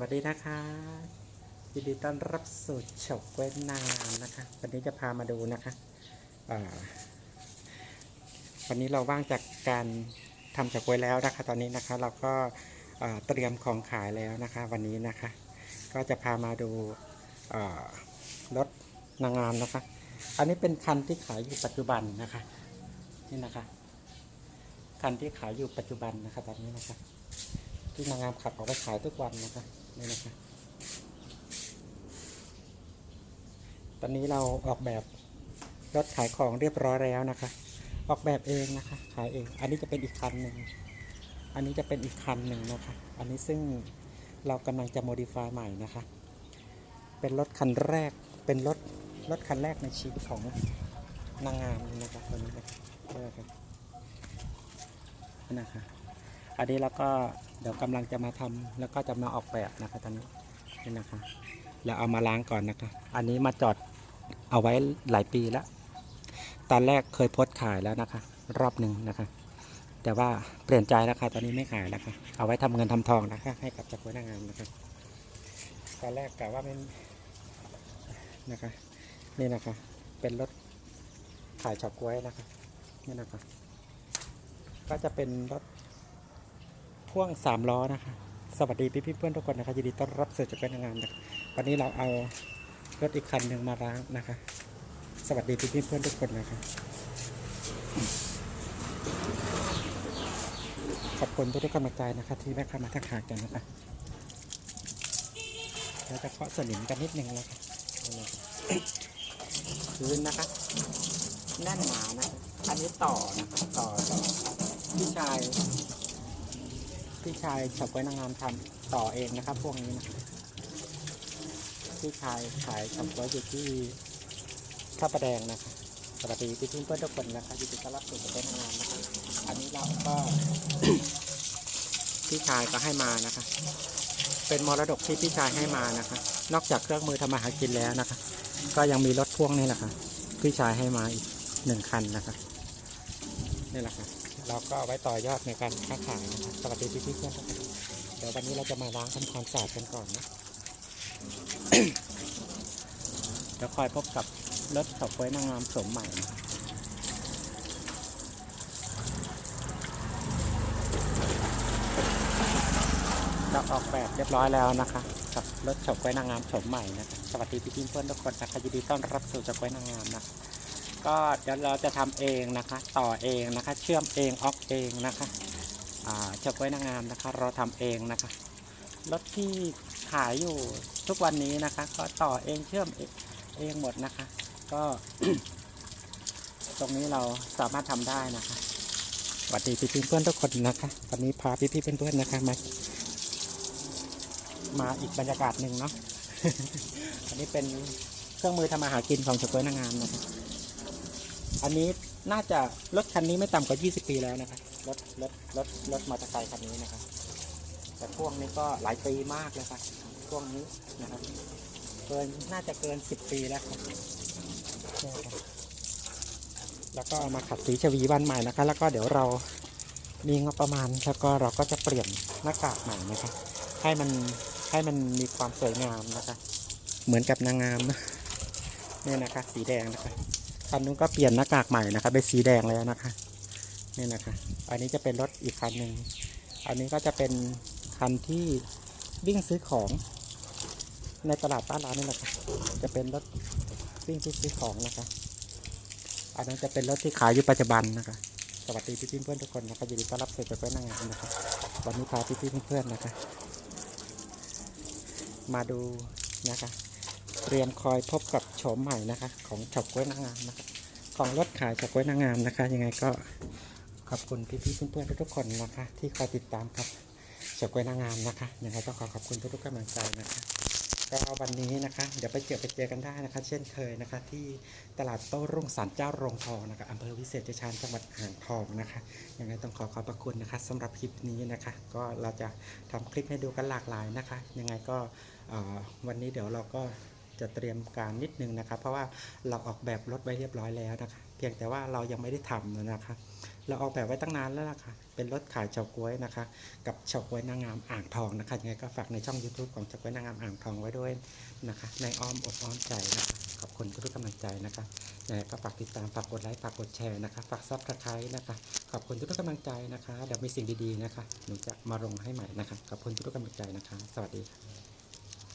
วัสดีนะคะยินดีต้อนรับสู่เฉกเว้นนางงามนะคะ วันนี้จะพามาดูนะคะวันนี้เราว่างจากการทำเฉกเว้นแล้วนะคะ ตอนนี้นะคะเราก็เตรียมของขายแล้วนะคะ วันนี้นะคะ ก็จะพามาดูรถนางงามนะคะ อันนี้เป็นคันที่ขายอยู่ปัจจุบันนะคะนี่นะคะคันที่ขายอยู่ปัจจุบันนะคะตอนนี้นะคะ ที่นางงามขับออกไปขายทุกวันนะคะนี่นะคะ ตอนนี้เราออกแบบรถขายของเรียบร้อยแล้วนะคะ ออกแบบเองนะคะ ขายเอง อันนี้จะเป็นอีกคันหนึ่ง อันนี้จะเป็นอีกคันหนึ่งนะคะ อันนี้ซึ่งเรากำลังจะโมดิฟายใหม่นะคะ เป็นรถคันแรก เป็นรถรถคันแรกในชีวิตของนางงามนะคะตัวนี้นะคะนี่นนี่นะคะ อันนี้เราก็เดี๋ยวกำลังจะมาทำแล้วก็จะมาออกแบบนะคะตอนนี้นี่นะคะแล้วเอามาล้างก่อนนะคะ อันนี้มาจอดเอาไว้หลายปีแล้ว ตอนแรกเคยโพสต์ขายแล้วนะคะ รอบหนึ่งนะคะ แต่ว่าเปลี่ยนใจแล้วค่ะตอนนี้ไม่ขายแล้วค่ะ เอาไว้ทำเงินทำทองนะคะ ให้กับจักรพนักงานนะคะ ตอนแรกกะว่ามันนะคะ นี่นะคะ เป็นรถขายเฉาก๊วยนะคะ นี่นะคะ ก็จะเป็นรถ พ่วงสามล้อนะคะ สวัสดีพี่พี่เพื่อนทุกคนนะคะยินดีต้อนรับสู่จักรยานงานนะวันนี้เราเอารถอีกคันหนึ่งมาล้างนะคะ สวัสดีพี่พี่เพื่อนทุกคนนะคะ ขอบคุณทุกๆกำลังใจนะคะ ที่แวะเข้ามาทักทายกันนะคะเราจะเคาะสนิมกันนิดนึงนะคะนี่นะคะพื้นนะคะแน่นหนานะคะอันนี้ต่อนะคะต่อต่อพี่ชาย พี่ชายเฉาก๊วยนางงามทำต่อเองนะครับ พวกนี้นะพี่ชายขายเฉาก๊วยอยู่ที่ท่าประแดงนะคะสวัสดีพี่เพื่อนทุกคนนะคะยินดีต้อนรับสู่เฉาก๊วยนางงามนะคะอันนี้เราก็พี่ชายก็ให้มานะคะ เป็นมรดกที่พี่ชายให้มานะคะ นอกจากเครื่องมือทำมาหากินแล้วนะคะ ก็ยังมีรถพ่วงนี่แหละค่ะพี่ชายให้มาอีกหนึ่งคันนะคะนี่แหละค่ะ เราก็เอาไว้ต่อยอดในการค้าขายนะครับสวัสดีพี่ๆเพื่อนทุกคนเดี๋ยววันนี้เราจะมาล้างทำความสะอาดกันก่อนนะเดี๋ยวคอยพบกับรถเฉาก๊วยนางงามโสมใหม่นะเราออกแบบเรียบร้อยแล้วนะคะกับรถฉก๊วยนางงามโฉมใหม่นะคะสวัสดีพี่ๆเพื่อนทุกคนนะคะยินดีต้อนรับสู่ฉก๊วยนางงามนะ ก็เดี๋ยวเราจะทำเองนะคะ ต่อเองนะคะ เชื่อมเองออกเองนะคะอ่าเฉาก๊วยนางงามนะคะ เราทำเองนะคะรถที่ขายอยู่ทุกวันนี้นะคะ ก็ต่อเองเชื่อมเองหมดนะคะ ก็ ตรงนี้เราสามารถทำได้นะคะสวัสดีพี่เพื่อนทุกคนนะคะวันนี้พาพี่ๆเพื่อนๆนะคะมามาอีกบรรยากาศหนึ่งเนาะอันนี้เป็นเครื่องมือทำมาหากินของเฉาก๊วยนางงามนะคะ อันนี้น่าจะรถคันนี้ไม่ต่ำกว่า 20 ปีแล้วนะครับรถรถรถรถมอเตอร์ไซค์คันนี้นะครับแต่พ่วงนี้ก็หลายปีมากเลยครับพ่วงนี้นะครับเกินน่าจะเกิน 10 ปีแล้วครับแล้วก็เอามาขัดสีชวีวันใหม่นะคะ แล้วก็เดี๋ยวเรามีงบประมาณแล้วก็เราก็จะเปลี่ยนหน้ากากใหม่นะคะให้มันให้มันมีความสวยงามนะคะ เหมือนกับนางงามนะเนี่ยนะคะ สีแดงนะคะ คันนู้นก็เปลี่ยนหน้ากากใหม่นะครับเป็นสีแดงแล้วนะคะนี่นะคะ อันนี้จะเป็นรถอีกคันหนึ่งอันนี้ก็จะเป็นคันที่วิ่งซื้อของในตลาดบ้านเรานี่แหละครับจะเป็นรถวิ่งที่ซื้อของนะคะอันนั้นจะเป็นรถที่ขายอยู่ปัจจุบันนะคะ สวัสดีพี่เพื่อนทุกคนนะครับยินดีต้อนรับสู่เพื่อนนั่งงานนะครับวันนี้พาพี่เพื่อนๆนะคะ มาดูนะคะ เตรียมคอยพบกับโฉมใหม่นะคะ ของเฉาก๊วยนางงามนะคะของรถขายเฉาก๊วยนางงามนะคะ ยังไงก็ขอบคุณพี่ๆเพื่อนๆทุกๆคนนะคะ ที่คอยติดตามครับเฉาก๊วยนางงามนะคะยังไงต้องขอขอบคุณทุกๆกำลังใจนะคะก็วันนี้นะคะ เดี๋ยวไปเจอไปเจอกันได้นะคะ เช่นเคยนะคะ ที่ตลาดโต้รุ่งสารเจ้าโรงทองนะคะอำเภอวิเศษชัยชาญจังหวัดอ่างทองนะคะยังไงต้องขอขอบพระคุณนะคะสำหรับคลิปนี้นะคะ ก็เราจะทำคลิปให้ดูกันหลากหลายนะคะ ยังไงก็วันนี้เดี๋ยวเราก็ จะเตรียมการนิดนึงนะครับ เพราะว่าเราออกแบบรถไว้เรียบร้อยแล้วนะคะ เพียงแต่ว่าเรายังไม่ได้ทำนะครับเราออกแบบไว้ตั้งนานแล้วล่ะค่ะ เป็นรถขายเฉาก๊วยนะคะ กับเฉาก๊วยนางงามอ่างทองนะคะยังไงก็ฝากในช่อง YouTube ของเฉาก๊วยนางงามอ่างทองไว้ด้วยนะคะ ในอ้อมอกอ้อมใจนะคะขอบคุณทุกกำลังใจนะคะยังไงก็ฝากติดตามฝากกดไลค์ฝากกดแชร์นะคะฝากซับสไครต์นะคะขอบคุณทุกกำลังใจนะคะเดี๋ยวมีสิ่งดีๆนะคะหนูจะมาลงให้ใหม่นะคะขอบคุณทุกกำลังใจนะคะ สวัสดีค่ะ